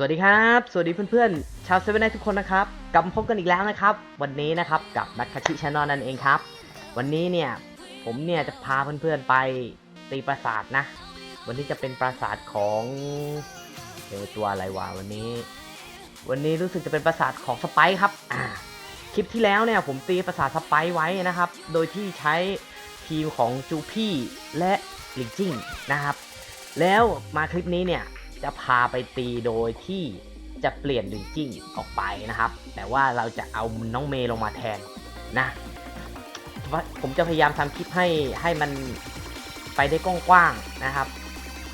สวัสดีครับ สวัสดีเพื่อนๆ ชาวเซเว่นไนทุกคนนะครับ กลับมาพบกันอีกแล้วนะครับ วันนี้นะครับกับนักคาชิชานอนนั่นเองครับ วันนี้เนี่ยผมเนี่ยจะพาเพื่อนๆไปตีปราสาทนะ วันนี้จะเป็นปราสาทของเดี๋ยวตัวอะไรวะวันนี้ วันนี้รู้สึกจะเป็นปราสาทของสไปครับ อ่า คลิปที่แล้วเนี่ยผมตีปราสาทสไปไว้นะครับ โดยที่ใช้ทีมของจูพี่และลิงจิ้งนะครับ แล้วมาคลิปนี้เนี่ย จะพาไปตีโดยที่จะเปลี่ยนลิงจิ้งออกไปนะครับ แต่ว่าเราจะเอาน้องเมย์ลงมาแทนนะผมจะพยายามทำคลิปให้ให้มันไปได้กว้างๆนะครับ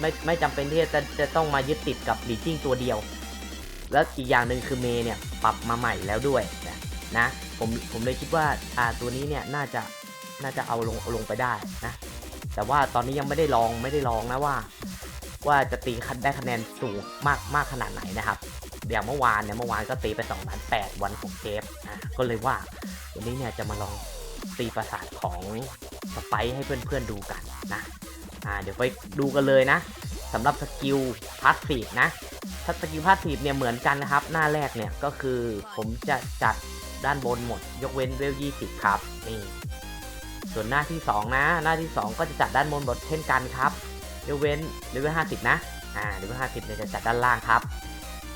ไม่ไม่จำเป็นที่จะจะต้องมายึดติดกับลิงจิ้งตัวเดียว แล้วอีกอย่างหนึ่งคือเมย์เนี่ยปรับมาใหม่แล้วด้วยนะนะผมผมเลยคิดว่าอ่าตัวนี้เนี่ยน่าจะน่าจะเอาลงเอาลงไปได้นะแต่ว่าตอนนี้ยังไม่ได้ลองไม่ได้ลองนะว่า ว่าจะตีคันได้คะแนนสูงมากมากขนาดไหนนะครับอย่างเมื่อวานเนี่ยเมื่อวานก็ตีไป2ล้าน8วันของเจฟอะก็เลยว่าวันนี้เนี่ยจะมาลองตีประสาทของสไปให้เพื่อนๆดูกันนะอ่าเดี๋ยวไปดูกันเลยนะสำหรับสกิลพาสซีฟนะถ้าสกิลพาสซีฟเนี่ยเหมือนกันนะครับ หน้าแรกเนี่ยก็คือผมจะจัดด้านบนหมด ยกเว้นเวล20ครับนี่ส่วนหน้าที่ 2 นะ หน้าที่ 2 ก็จะจัดด้านบนหมดเช่นกันครับ ยกเว้นเลเวล50นะ อ่าเลเวล50เนี่ยจะจัดด้านล่างครับ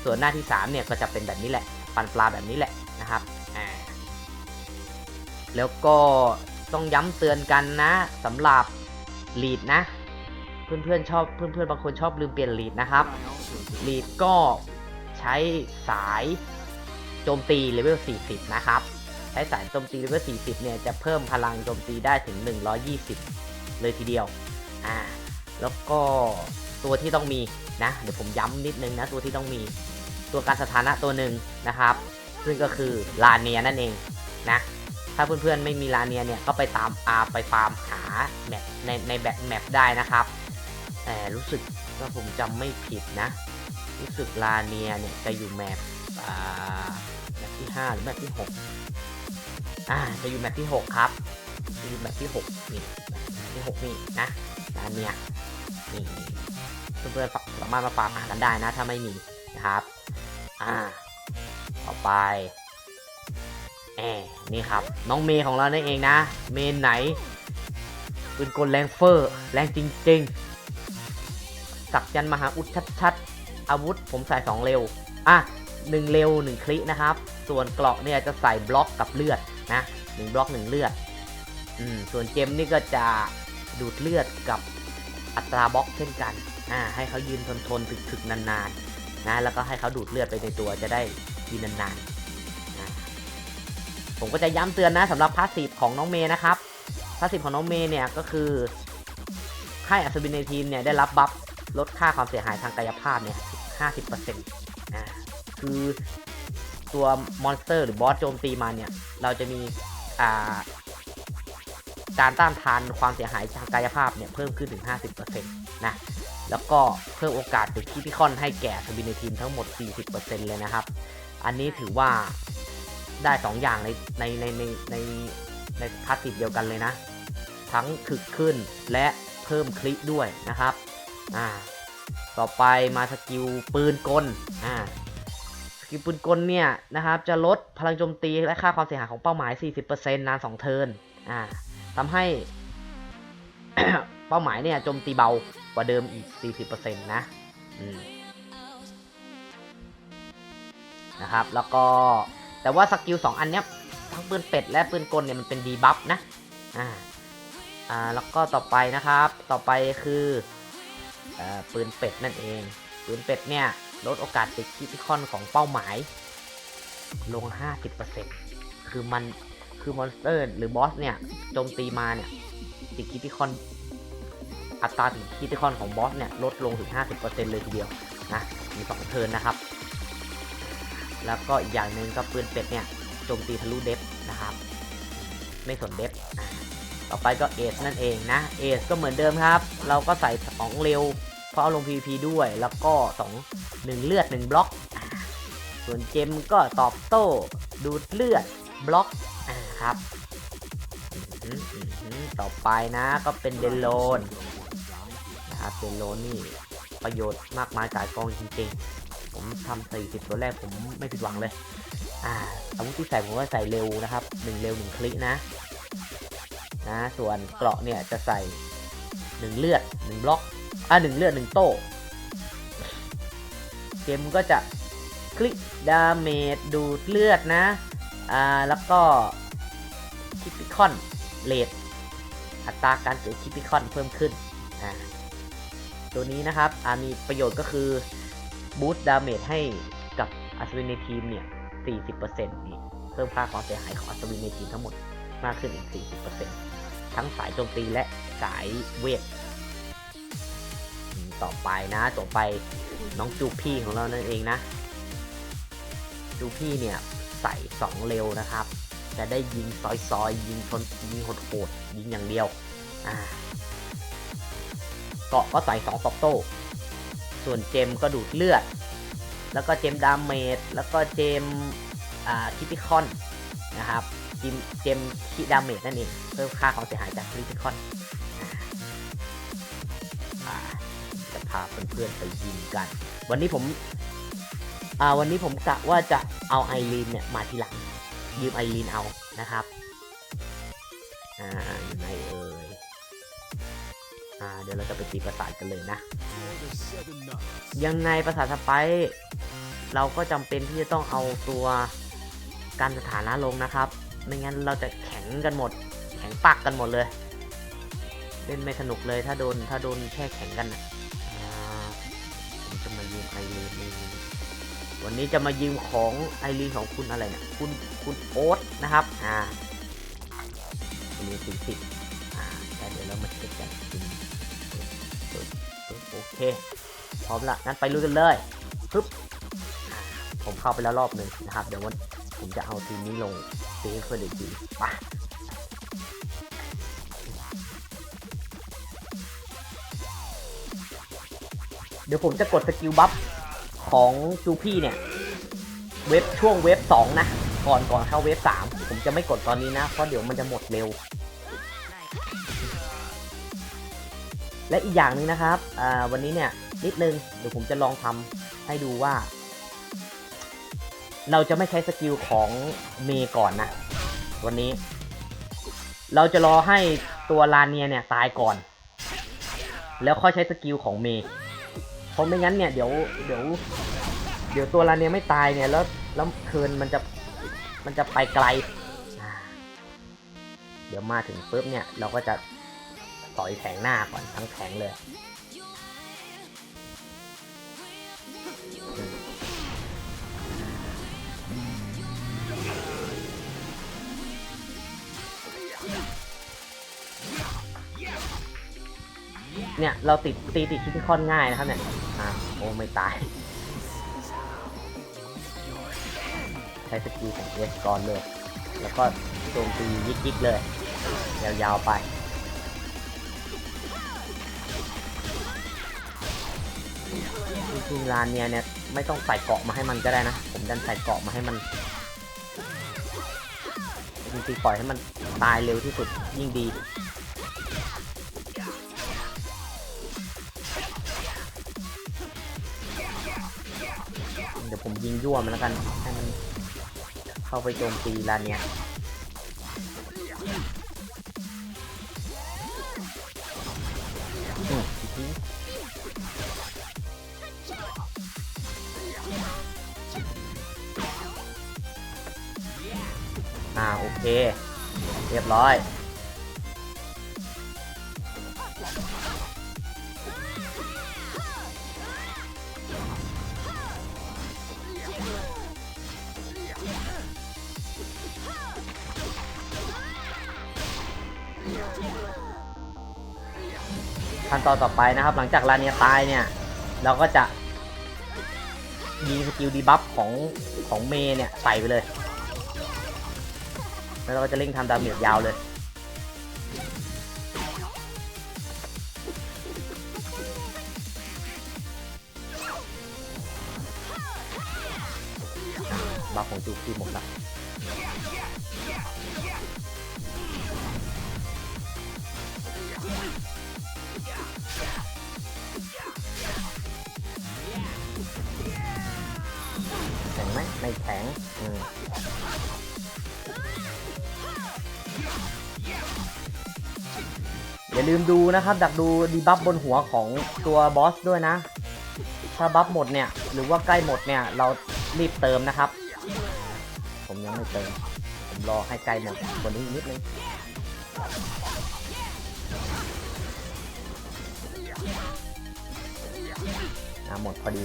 ส่วนหน้าที่3เนี่ยก็จะเป็นแบบนี้แหละ ปันปลาแบบนี้แหละนะครับ อ่า แล้วก็ต้องย้ำเตือนกันนะสำหรับลีดนะ เพื่อนๆชอบเพื่อนๆบางคนชอบลืมเปลี่ยนลีดนะครับ ลีดก็ใช้สายโจมตีเลเวล40 นะครับ ใช้สายโจมตีเลเวล40 เนี่ยจะเพิ่มพลังโจมตีได้ถึง 120 เลยทีเดียว อ่า แล้วก็ตัวที่ต้องมีนะเดี๋ยวผมย้ำนิดนึงนะตัวที่ต้องมีตัวการสถานะตัวหนึ่งนะครับ ซึ่งก็คือลาเนียนั่นเองนะถ้าเพื่อนๆไม่มีลาเนียเนี่ยก็ไปตามอาไปฟาร์มหาแมปในในแบบแมปได้นะครับแต่รู้สึกว่าผมจำไม่ผิดนะ รู้สึกลาเนียเนี่ยจะอยู่แมปอ่าแมปที่5หรือแมปที่6อ่าจะอยู่แมปที่ 6 ครับจะอยู่แมปที่6นี่แมปที่6นี่นะลาเนีย นี่เพื่อนๆสามารถมาฝากหากันได้นะ ถ้าไม่มีนะครับ อ่า ต่อไปแอนี่ครับ น้องเมย์ของเรานั่นเองนะ เมนไหนปืนกลแรงเฟอร์แรงจริง ๆ สักยันมหาอุดชัดๆ อาวุธผมใส่ 2 เร็ว อะหนึ่งเร็ว 1 คลินะครับ ส่วนเกราะเนี่ยจะใส่บล็อกกับเลือดนะหนึ่งบล็อกหนึ่งเลือด อืม ส่วนเจมนี่ก็จะดูดเลือดกับ อัตราบล็อกเช่นกันอ่าให้เขายืนทนทนถึกถึกนานๆนะแล้วก็ให้เขาดูดเลือดไปในตัวจะได้ยืนนานๆนะผมก็จะย้ำเตือนนะสำหรับพาสซีฟของน้องเมย์นะครับพาสซีฟของน้องเมย์เนี่ยก็คือให้อัศวินในทีมเนี่ยได้รับบัฟลดค่าความเสียหายทางกายภาพเนี่ย50%นะคือตัวมอนสเตอร์หรือบอสโจมตีมาเนี่ย เราจะมีอ่า การต้านทานความเสียหายทางกายภาพเนี่ยเพิ่มขึ้นถึง 50%นะแล้วก็เพิ่มโอกาสติดคิติคอนให้แก่สบินในทีมทั้งหมด 40%เลยนะครับ อันนี้ถือว่าได้ 2 อย่างในในในในในในพาสซีฟเดียวกันเลยนะ ทั้งถึกขึ้นและเพิ่มคลิด้วยนะครับอ่าต่อไปมาสกิลปืนกลอ่าสกิลปืนกลเนี่ยนะครับจะลดพลังโจมตีและค่าความเสียหายของเป้าหมาย 40%นาน 2 เทิร์นอ่า ทำให้ เป้าหมายเนี่ยโจมตีเบากว่าเดิมอีก 40%นะอืมนะครับ แล้วก็แต่ว่าสกิล2อันเนี้ยทั้งปืนเป็ดและปืนกลเนี่ยมันเป็นดีบัฟนะ อ่า อ่า แล้วก็ต่อไปนะครับ ต่อไปคืออ่อปืนเป็ดนั่นเอง ปืนเป็ดเนี่ยลดโอกาสติดคิติคอนของเป้าหมาย ลง 50%คือมัน คือมอนสเตอร์หรือบอสเนี่ยโจมตีมาเนี่ยติดคิติคอนอัตราติดคิติคอนของบอสเนี่ยลดลงถึง 50%เลยทีเดียวนะมีสองเทิร์นนะครับ แล้วก็อีกอย่างหนึ่งก็ปืนเป็ดเนี่ยโจมตีทะลุเดฟนะครับ ไม่สนเดฟต่อไปก็เอสนั่นเองนะเอสก็เหมือนเดิมครับ เราก็ใส่สองเร็วเพราะเอาลง PVP ด้วยแล้วก็สองหนึ่งเลือดหนึ่งบล็อก ส่วนเจมก็ตอบโต้ ดูดเลือด บล็อก ครับ ต่อไปนะก็เป็นเดนโลนนะครับเดนโลนนี่ประโยชน์มากมายกายกองจริงๆผผมทำสี่สิบตัวแรกผมไม่ผิดหวังเลย อ่าอาวุธที่ใส่ผมก็ใส่เร็วนะครับหนึ่งเร็วหนึ่งคลิกนะ นะ ส่วนเกราะเนี่ยจะใส่หนึ่งเลือดหนึ่งบล็อกอ่าหนึ่งเลือดหนึ่งโต้เกมก็จะคลิกดาเมจดูดเลือดนะ อ่า แล้วก็ คอนเลดอัตราการเกิดคิปิคอนเพิ่มขึ้น ตัวนี้นะครับมีประโยชน์ก็คือบูสต์ดาเมจให้กับอัศวินในทีมเนี่ย 40%นี่เพิ่มค่าความเสียหายของอัศวินในทีมทั้งหมดมากขึ้นอีก 40%ทั้งสายโจมตีและสายเวท ต่อไปนะ ต่อไปน้องจูพี่ของเรานั่นเองนะ จูพี่เนี่ยใส่ 2 เร็วนะครับ จะได้ยิงซอยๆยิงชนยิงโหดๆยิงอย่างเดียวอ่าเกาะก็ใส่2ตอบโต้ ส่วนเจมก็ดูดเลือด แล้วก็เจมดาเมจแล้วก็เจมอ่าคิปิคอนนะครับเจมเจมคิดาเมจนั่นเองเพิ่มค่าความเสียหายจากคิปิคอนจะพาเพื่อนๆไปยิงกัน วันนี้ผมอ่าวันนี้ผมกะว่าจะเอาไอรีนเนี่ยมาทีหลัง ยืมไอรีนเอานะครับ อ่าอยู่ไหนเอ่ยอ่าเดี๋ยวเราจะไปตีประสาทกันเลยนะ ยังไงประสาทสไปร์เราก็จำเป็นที่จะต้องเอาตัวการสถานะลงนะครับ ไม่งั้นเราจะแข็งกันหมด แข็งปักกันหมดเลย เล่นไม่สนุกเลยถ้าโดนถ้าโดนแค่แข็งกันนะอ่าผมจะมายืมไอรีนนี่ วันนี้จะมายืมของไอรีนของคุณอะไรเนี่ยคุณคุณโอ๊ตนะครับ อ่าไอรีนสี่สิบอ่าแต่เดี๋ยวเรามาเช็คกันโอเค พร้อมละงั้นไปลุยกันเลยปึ๊บผมเข้าไปแล้วรอบหนึ่งนะครับ เดี๋ยววันผมจะเอาทีมนี้ลงตีให้เพื่อนอีกทีไปเดี๋ยวผมจะกดสกิลบัฟ ของจูพี่เนี่ย เว็บช่วงเว็บสองนะ ก่อนก่อนเข้าเว็บสามผมจะไม่กดตอนนี้นะ เพราะเดี๋ยวมันจะหมดเร็ว และอีกอย่างนึงนะครับวันนี้เนี่ยนิดนึง เดี๋ยวผมจะลองทำให้ดูว่า เราจะไม่ใช้สกิลของเมย์ก่อนนะ วันนี้ เราจะรอให้ตัวลาเนียเนี่ยตายก่อน แล้วค่อยใช้สกิลของเมย์ ราะไม่งั้นเนี่ยเดี๋ยวเดี๋ยว เดี๋ยวตัวลาเนียไม่ตายเนี่ยแล้วแล้วเคิร์นมันจะมันจะไปไกล เดี๋ยวมาถึงปุ๊บเนี่ยเราก็จะต่อยแผงหน้าก่อนทั้งแผงเลย เนี่ยเราติดตีติดคิดค่อนง่ายนะครับเนี่ยอ่าโอ้ไม่ตาย ใช้สกิลของเอสก่อนเลย แล้วก็โจมตียิกๆเลย ยาวๆไปจริงๆร้านเนี้ยเนี่ยไม่ต้องใส่เกาะมาให้มันก็ได้นะ ผมดันใส่เกาะมาให้มันจริงๆปล่อยให้มันตายเร็วที่สุดยิ่งดี ยิงยั่วมันแล้วกันให้มันเข้าไปโจมตีร้านเนี้ยอ่าโอเค เรียบร้อย ขั้นตอนต่อไปนะครับ หลังจากลาเนียตายเนี่ย เราก็จะยิงสกิลดีบัฟของของเมย์เนี่ยใส่ไปเลย แล้วเราก็จะเร่งทำดาเมจยาวเลย บัฟของจูฟี่หมดละ ไม่แข็งอืมอย่าลืมดูนะครับ ดักดูดีบัฟบนหัวของตัวบอสด้วยนะ ถ้าบัฟหมดเนี่ย หรือว่าใกล้หมดเนี่ย เรารีบเติมนะครับ ผมยังไม่เติม ผมรอให้ใกล้หมดกว่านี้นิดนึงอะหมดพอดี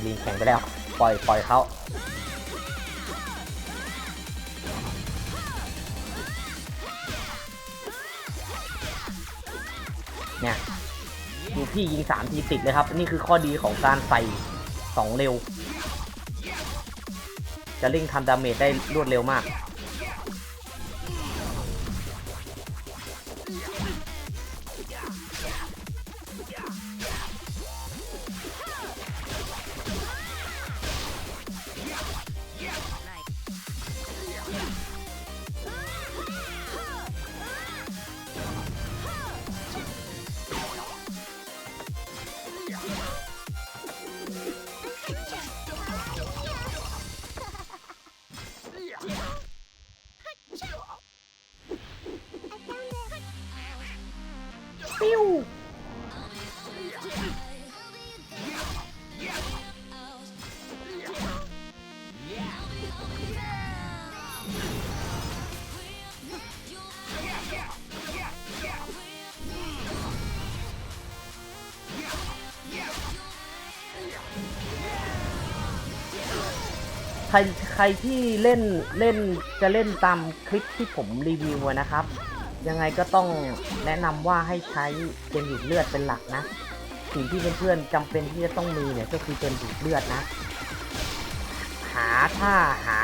ไอรีนแข่งไปแล้ว ปล่อย ปล่อยเขาเนี่ยดูพี่ยิงสามทีติดเลยครับ นี่คือข้อดีของการใส่สองเร็ว จะเร่งทำดาเมจได้รวดเร็วมาก ใครใครที่เล่นเล่นจะเล่นตามคลิปที่ผมรีวิวนะครับ ยังไงก็ต้องแนะนำว่าให้ใช้เกมดูดเลือดเป็นหลักนะสิ่งที่เพื่อนๆจำเป็นที่จะต้องมีเนี่ยก็คือเกมดูดเลือดนะ หาถ้าหา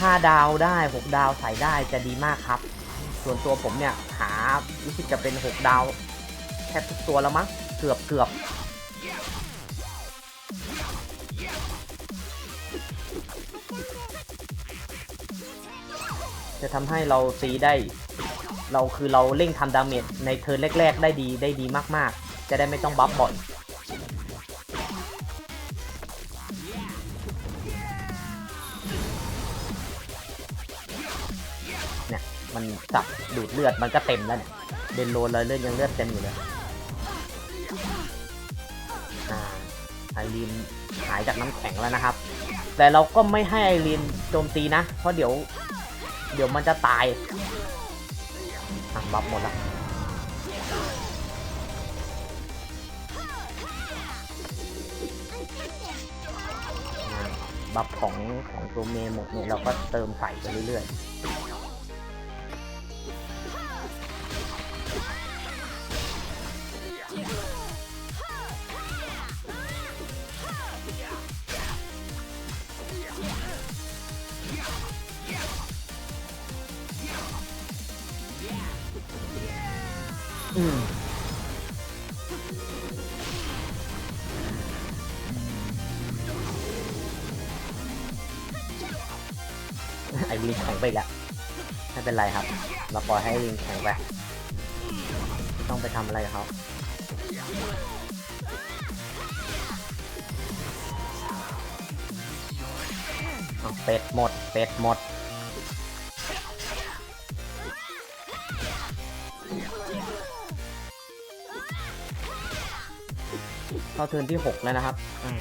ห้าดาวได้หกดาวใส่ได้จะดีมากครับ ส่วนตัวผมเนี่ยหารู้สึกจะเป็นหกดาวแทบทุกตัวแล้วมั้งเกือบเกือบ จะทำให้เราตีได้ เราคือเราเร่งทำดาเมจในเทิร์นแรก ๆ ได้ดีได้ดีมากๆ จะได้ไม่ต้องบัฟบ่อยเนี่ยมันจับดูดเลือดมันก็เต็มแล้วเนี่ยเดนโลเลยเลือดยังเลือดเต็มอยู่เลยอ่าไอรีนหายจากน้ำแข็งแล้วนะครับ แต่เราก็ไม่ให้ไอรีนโจมตีนะ เพราะเดี๋ยว เดี๋ยวมันจะตายอะบัฟหมดละบัฟของของตัวเมย์หมดเนี่ยเราก็เติมใส่ไปเรื่อยๆ เป็นไรครับ เราปล่อยให้ไอรีนแข็งไปต้องไปทำอะไรกับเขาเอาเป็ดหมด เป็ดหมด เข้าเทิร์นที่ 6 แล้วนะครับอืม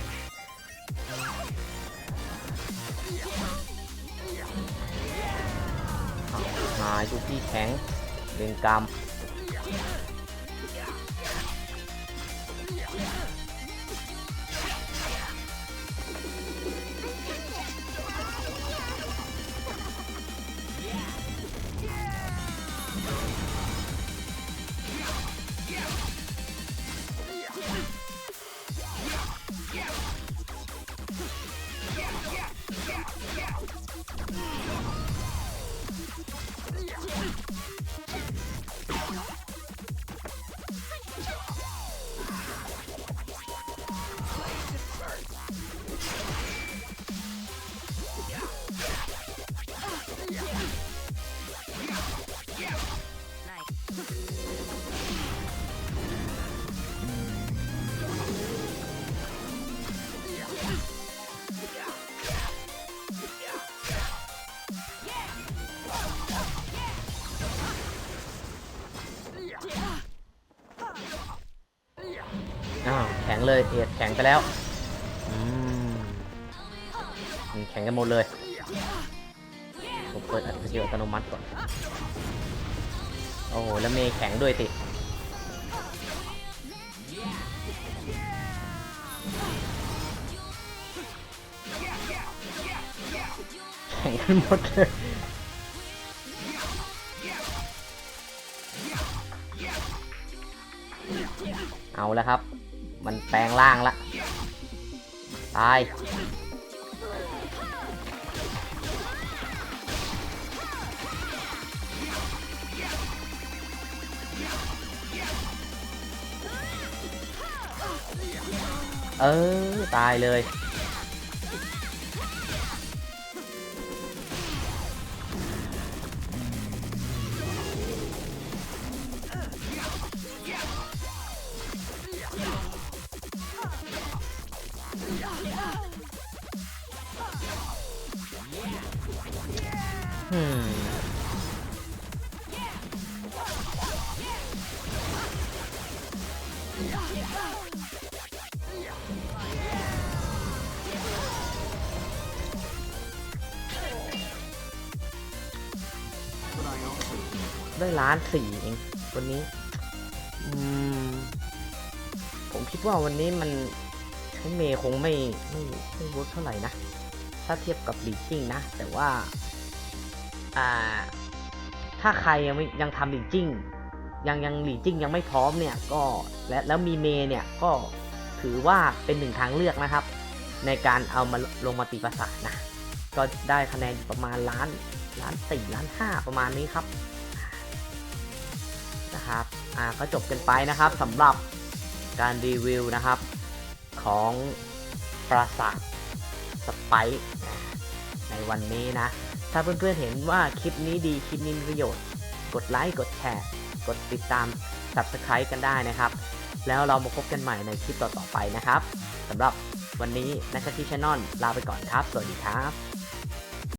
หายทุกที่แข็งเรียงกรรม เลยเอ็ดแข็งไปแล้วอืมอืมแข็งกันหมดเลยผมเปิดอัตโนอัตโนมัติก่อน โอ้โห แล้วเมย์แข็งด้วยติแข็งกันหมดเลยเอาแล้วครับ มันแปลงร่างละ ตาย เออ ตายเลย ได้ล้านสี่เองวันนี้ อืม ผมคิดว่าวันนี้มันใช้เมย์คงไม่ไม่ไม่เวิร์กเท่าไหร่นะ ถ้าเทียบกับลีจิ้งนะ แต่ว่า อ่า ถ้าใครยังไม่ยังทำลีจิ้งยังยังลีจิ้งยังไม่พร้อมเนี่ยก็และแล้วมีเมย์เนี่ยก็ถือว่าเป็นหนึ่งทางเลือกนะครับ ในการเอามาลงมาตีประสาทนะ ก็ได้คะแนนประมาณล้านล้านสี่ล้านห้าประมาณนี้ครับ นะครับ อ่าก็จบกันไปนะครับสำหรับการรีวิวนะครับ ของปราสาทสไปซ์ในวันนี้นะ ถ้าเพื่อนๆเห็นว่าคลิปนี้ดีคลิปนี้มีประโยชน์ กดไลค์กดแชร์กดติดตาม Subscribe กันได้นะครับ แล้วเรามาพบกันใหม่ในคลิปต่อๆไปนะครับสำหรับวันนี้นักที่ช n น l ลาไปก่อนครับ สวัสดีครับ